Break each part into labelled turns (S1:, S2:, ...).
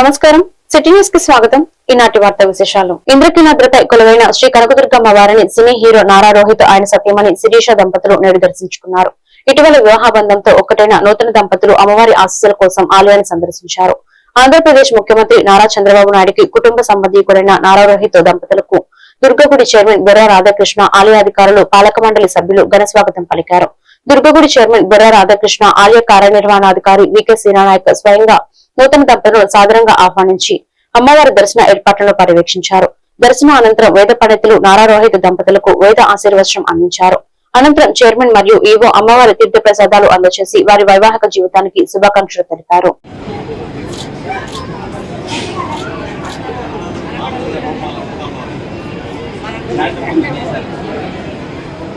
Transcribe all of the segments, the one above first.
S1: నమస్కారం. సిటీ న్యూస్కి స్వాగతం. ఈనాటి వార్త విశేషాలు. ఇంద్రకీలాద్రిపై కొలువైన శ్రీ కనకదుర్గమ్మ వారిని సినీ హీరో నారా రోహిత్ ఆయన సత్యమని శిరీష దంపతులు నేడు దర్శించుకున్నారు. ఇటీవల వివాహ బంధంతో ఒకటైన నూతన దంపతులు అమ్మవారి ఆశీస్సుల కోసం ఆలయాన్ని సందర్శించారు. ఆంధ్రప్రదేశ్ ముఖ్యమంత్రి నారా చంద్రబాబు నాయుడికి కుటుంబ సంబంధీకుడైన నారా రోహిత్ దంపతులకు దుర్గగుడి చైర్మన్ బొర్రా రాధాకృష్ణ ఆలయ అధికారులు పాలక మండలి సభ్యులు ఘనస్వాగతం పలికారు. దుర్గగుడి చైర్మన్ బొర్రా రాధాకృష్ణ ఆలయ కార్యనిర్వహణాధికారి వికే సీనానాయక్ స్వయంగా నూతన దంపతులను సాదరంగా ఆహ్వానించి అమ్మవారి దర్శన ఏర్పాట్లను పర్యవేక్షించారు. దర్శనం అనంతరం వేద పండితులు నారా రోహిత్ దంపతులకు వేద ఆశీర్వచనం అందించారు. అనంతరం చైర్మన్ మరియు ఈవో అమ్మవారి తీర్థ ప్రసాదాలు అందజేసి వారి వైవాహిక జీవితానికి శుభాకాంక్షలు తెలిపారు.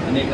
S2: అనేక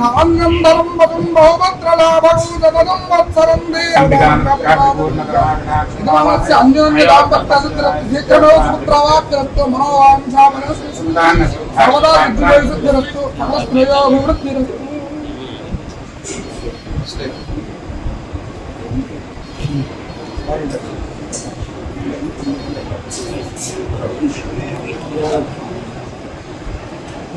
S2: नान्यम्बरं वदं बहुपत्रलाभूतपदं वत्सरं देहस्य अन्योन्यदाम्पत्यसिद्धिरस्तु पुत्रवाक्यरस्तु मनोवाञ्छामनस्तु सर्वदा सिद्धिरस्तु मनस्त्रयोभिवृत्तिरस्तु Thank you.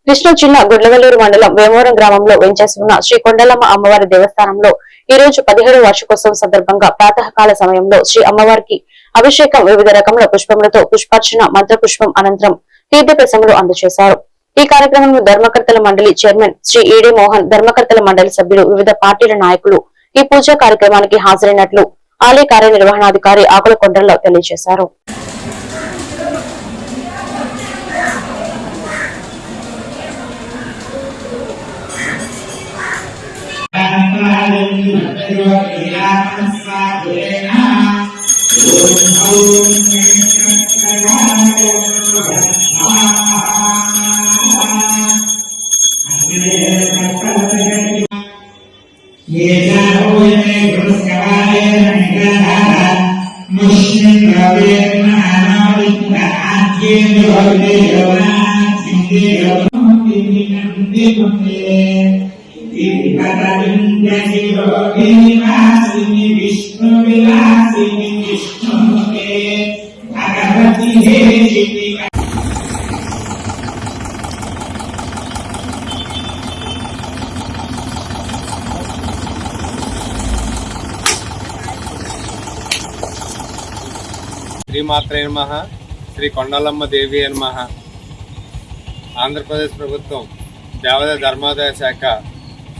S1: కృష్ణా జిల్లా గుడ్లవల్లూరు మండలం వేమవరం గ్రామంలో వెంచేసి ఉన్న శ్రీ కొండలమ్మ అమ్మవారి దేవస్థానంలో ఈ రోజు పదిహేడు వార్షికోత్సవం సందర్భంగా ప్రాతకాల సమయంలో శ్రీ అమ్మవారికి అభిషేకం వివిధ రకముల పుష్పములతో పుష్పార్చన మంత్ర పుష్పం అనంతరం తీర్థ ప్రసంగులు అందజేశారు ఈ కార్యక్రమంలో ధర్మకర్తల మండలి చైర్మన్ శ్రీ ఈడే మోహన్ ధర్మకర్తల మండలి సభ్యులు వివిధ పార్టీల నాయకులు ఈ పూజా కార్యక్రమానికి హాజరైనట్లు ఆలయ కార్యనిర్వహణాధికారి ఆకుల కొండల్లో తెలియజేశారు.
S3: Pedro y Ana, విష్ణు విలాసిని
S4: శ్రీమాత్రే నమ. శ్రీ కొండలమ్మ దేవి నమ. ఆంధ్రప్రదేశ్ ప్రభుత్వం దేవాదాయ ధర్మాదాయ శాఖ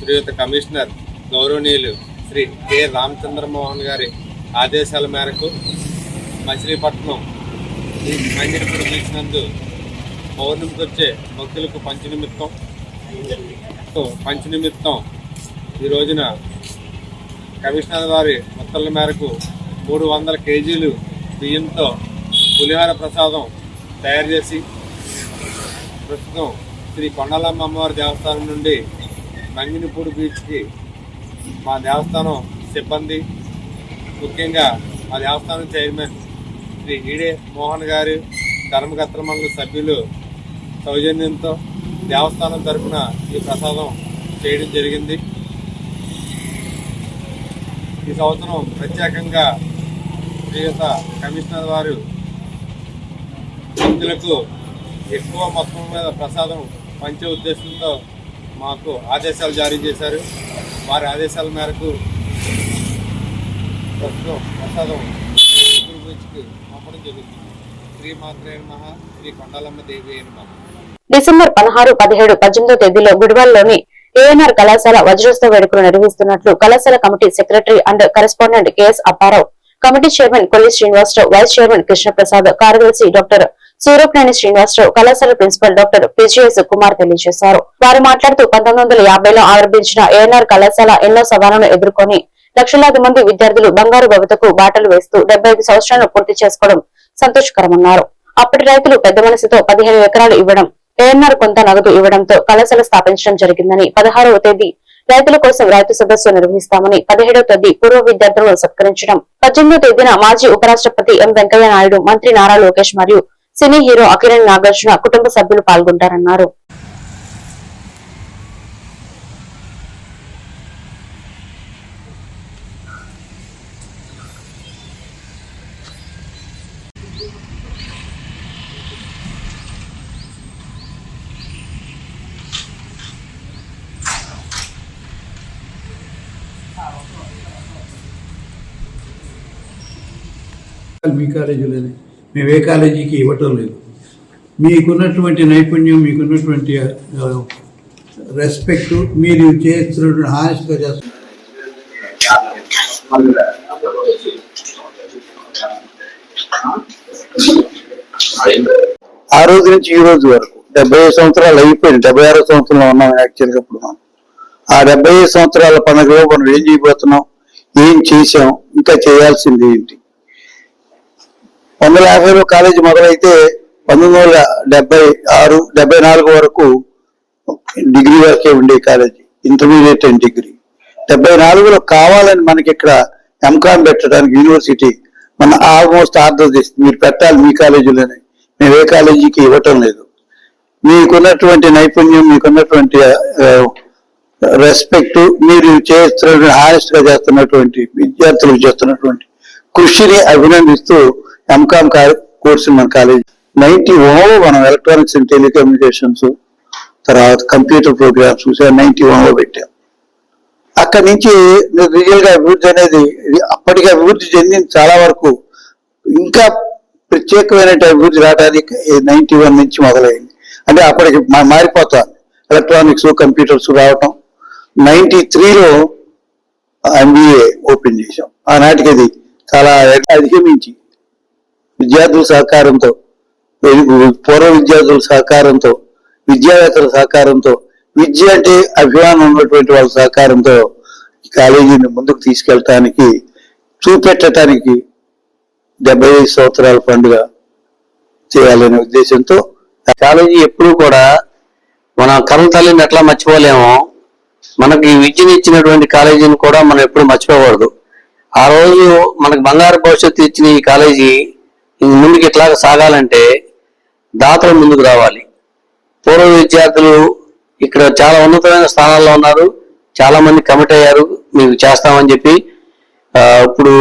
S4: శ్రీయుత కమిషనర్ గౌరవనీయులు శ్రీ కె. రామచంద్రమోహన్ గారి ఆదేశాల మేరకు మచిలీపట్నం ఈ మంజరిపురం బీచ్ నందు పౌర్ణమికి వచ్చే భక్తులకు పంచనిమిత్తం. పంచనిమిత్తం. ఈ రోజున కమిషనర్ వారి ఉత్తర్వుల మేరకు మూడు వందల కేజీలు బియ్యంతో పులిహార ప్రసాదం తయారు చేసి ప్రస్తుతం శ్రీ కొండలమ్మ అమ్మవారి దేవస్థానం నుండి నంగినిపూడి బీచ్కి మా దేవస్థానం సిబ్బంది ముఖ్యంగా మా దేవస్థానం చైర్మన్ శ్రీ ఈడే మోహన్ గారు ధర్మకర్తల మండలి సభ్యులు సౌజన్యంతో దేవస్థానం తరఫున ఈ ప్రసాదం చేయడం జరిగింది. ఈ సంవత్సరం ప్రత్యేకంగా శ్రీయుత కమిషనర్ వారు భక్తులకు ఎక్కువ మొత్తం మీద ప్రసాదం పంచే ఉద్దేశంతో మాకు ఆదేశాలు జారీ చేశారు. వారి ఆదేశాల మేరకు ప్రస్తుతం ప్రసాదం గురువుకి పంపడం జరుగుతుంది శ్రీమాత్రే నమ శ్రీ కొండలమ్మ దేవి అయిన
S1: డిసెంబర్ పదహారు పదిహేడు పద్దెనిమిదో తేదీలో గుడివాల్లోని ఏఎన్ఆర్ కళాశాల వజ్రోత్సవ వేడుకలు నిర్వహిస్తున్నట్లు కళాశాల committee secretary and correspondent KS Apparao committee chairman Kolli Srinivasarao vice chairman Krishnaprasad కార్యదర్శి డాక్టర్ సూర్యప్రేణి శ్రీనివాసరావు కళాశాల ప్రిన్సిపల్ డాక్టర్ పిజిఎస్ కుమార్ తెలియజేశారు. వారు మాట్లాడుతూ పంతొమ్మిది వందల యాభైలో ఆవిర్భించిన ఏఎన్ఆర్ కళాశాల ఎన్నో సవాళ్ళను ఎదుర్కొని లక్షలాది మంది విద్యార్థులు బంగారు భవితకు బాటలు వేస్తూ డెబ్బై ఐదు సంవత్సరాలను పూర్తి చేసుకోవడం సంతోషకరమన్నారు. అప్పటి రైతులు పెద్ద మనసుతో పదిహేను ఎకరాలు ఇవ్వడం ఏఎన్ఆర్ కొంత నగదు ఇవ్వడంతో కళాశాల స్థాపించడం జరిగిందని పదహారవ తేదీ రైతుల కోసం రైతు సదస్సు నిర్వహిస్తామని పదిహేడవ తేదీ పూర్వ విద్యార్థులను సత్కరించడం. పద్దెనిమిదో తేదీన మాజీ ఉపరాష్ట్రపతి ఎం వెంకయ్య నాయుడు మంత్రి నారా లోకేష్ మరియు సినీ హీరో అకిరణ్ నాగార్జున కుటుంబ సభ్యులు పాల్గొంటారన్నారు.
S5: మీ కాలేజీలోనే మేము ఏ కాలేజీకి ఇవ్వటం లేదు. మీకున్నటువంటి నైపుణ్యం మీకున్నటువంటి రెస్పెక్ట్ మీరు చేస్తున్నటువంటి హానెస్ట్గా చేస్తున్నారు
S6: ఆ రోజు నుంచి ఈ రోజు వరకు డెబ్బై ఐదు సంవత్సరాలు అయిపోయింది. డెబ్బై ఆరో సంవత్సరంలో ఉన్నాం యాక్చువల్గా ఇప్పుడు. మనం ఆ డెబ్బై సంవత్సరాల పండుగలో మనం ఏం చేయబోతున్నాం? ఏం చేసాం ఇంకా చేయాల్సింది ఏంటి? వందల యాభైలో కాలేజీ మొదలైతే పంతొమ్మిది వందల డెబ్బై ఆరు డెబ్బై నాలుగు వరకు డిగ్రీ వరకే ఉండే కాలేజీ ఇంటర్మీడియట్ అండ్ డిగ్రీ. డెబ్బై నాలుగులో కావాలని మనకి ఇక్కడ ఎంకామ్ పెట్టడానికి యూనివర్సిటీ మన ఆల్మోస్ట్ ఆర్డర్ చేస్తుంది మీరు పెట్టాలి మీ కాలేజీలోనే మేము ఏ కాలేజీకి ఇవ్వటం లేదు. మీకున్నటువంటి నైపుణ్యం మీకున్నటువంటి రెస్పెక్ట్ మీరు చేస్తున్న హానెస్ట్గా చేస్తున్నటువంటి విద్యార్థులకు చేస్తున్నటువంటి కృషిని అభినందిస్తూ ఎంకామ్ కోర్సు మన కాలేజ్ నైన్టీ ఓన్లో మనం ఎలక్ట్రానిక్స్ అండ్ టెలికమ్యూనికేషన్స్ తర్వాత కంప్యూటర్ ప్రోగ్రామ్స్ నైన్టీ ఓన్లో పెట్టాం. అక్కడి నుంచి రియల్గా అభివృద్ధి అనేది అప్పటికి అభివృద్ధి చెందింది చాలా వరకు. ఇంకా ప్రత్యేకమైన అభివృద్ధి రావడానికి నైన్టీ వన్ నుంచి మొదలైంది. అంటే అప్పటికి మా- మారిపోతాను ఎలక్ట్రానిక్స్ కంప్యూటర్స్ రావటం. నైన్టీ త్రీలో ఎంబీఏ ఓపెన్ చేశాం. ఆనాటికి అది చాలా అధిగమించి విద్యార్థుల సహకారంతో పూర్వ విద్యార్థుల సహకారంతో విద్యావేత్తల సహకారంతో విద్య అంటే అభిమానం ఉన్నటువంటి వాళ్ళ సహకారంతో ఈ కాలేజీని ముందుకు తీసుకెళ్ళటానికి చూపెట్టడానికి డెబ్బై ఐదు సంవత్సరాల పండుగ చేయాలనే ఉద్దేశంతో
S7: కాలేజీ ఎప్పుడూ కూడా మన కన్న తల్లిని ఎట్లా మర్చిపోలేమో మనకి విద్యను ఇచ్చినటువంటి కాలేజీని కూడా మనం ఎప్పుడు మర్చిపోకూడదు. ఆ రోజు మనకు బంగారు భవిష్యత్తు ఇచ్చిన ఈ కాలేజీ ఇది ముందుకు ఇట్లా సాగాలంటే దాతలు ముందుకు రావాలి. పూర్వ విద్యార్థులు ఇక్కడ చాలా ఉన్నతమైన స్థానాల్లో ఉన్నారు. చాలా మంది కమిట్ అయ్యారు. మీకు చేస్తామని చెప్పి ఇప్పుడు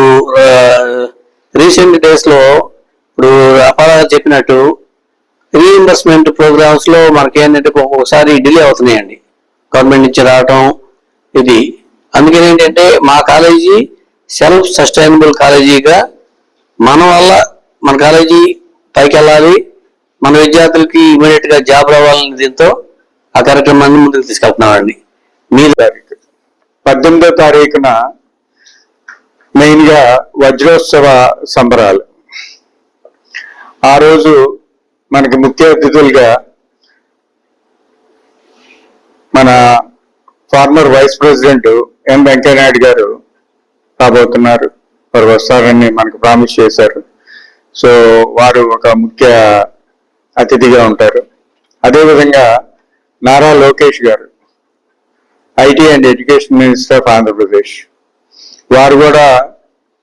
S7: రీసెంట్ డేస్లో ఇప్పుడు అపారా చెప్పినట్టు రీఇంబర్స్మెంట్ ప్రోగ్రామ్స్లో మనకి ఏంటంటే ఒక్కొక్కసారి డిలే అవుతున్నాయండి. గవర్నమెంట్ నుంచి రావటం ఇది. అందుకని ఏంటంటే మా కాలేజీ సెల్ఫ్ సస్టైనబుల్ కాలేజీగా మన వల్ల మన కాలేజీ పైకి వెళ్ళాలి. మన విద్యార్థులకి ఇమీడియట్గా జాబ్ రావాలని దీంతో ఆ కార్యక్రమాన్ని ముందుకు తీసుకెళ్తున్నామండి మీ
S8: తారీఖు పద్దెనిమిదో తారీఖున మెయిన్గా వజ్రోత్సవ సంబరాలు. ఆ రోజు మనకి ముఖ్య అతిథులుగా మన former vice president M Venkaiah Naidu garu రాబోతున్నారు. వారు వస్తారని మనకు ప్రామిస్ చేశారు. సో వారు ఒక ముఖ్య అతిథిగా ఉంటారు. అదేవిధంగా Nara Lokesh garu IT and education minister of Andhra Pradesh. వారు కూడా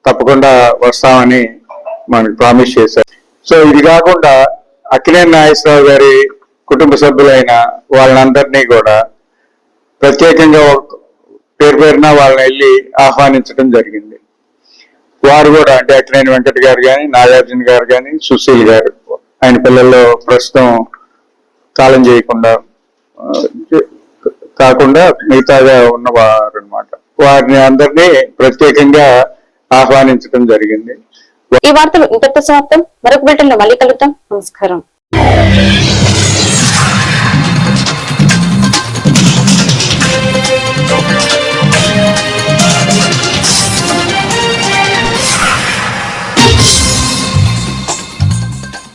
S8: తప్పకుండా వస్తామని మనకు ప్రామిస్ చేశారు. సో ఇది కాకుండా అఖిలేన్ నాగేశ్వరరావు గారి కుటుంబ సభ్యులైన వాళ్ళందరినీ కూడా ప్రత్యేకంగా పేరు పేరున వాళ్ళని వెళ్ళి ఆహ్వానించడం జరిగింది. వారు కూడా అంటే అక్కినేని వెంకట గారు కానీ నాగార్జున గారు కానీ సుశీల్ గారు ఆయన పిల్లల్లో ప్రస్తుతం కాలం చేయకుండా కాకుండా మిగతాగా ఉన్నవారు అనమాట వారిని అందరినీ ప్రత్యేకంగా ఆహ్వానించడం జరిగింది.
S1: ఈ వార్తలు ఇంతటితో సమాప్తం మరొక బిల్టన్లో మళ్ళీ కలుద్దాం. నమస్కారం.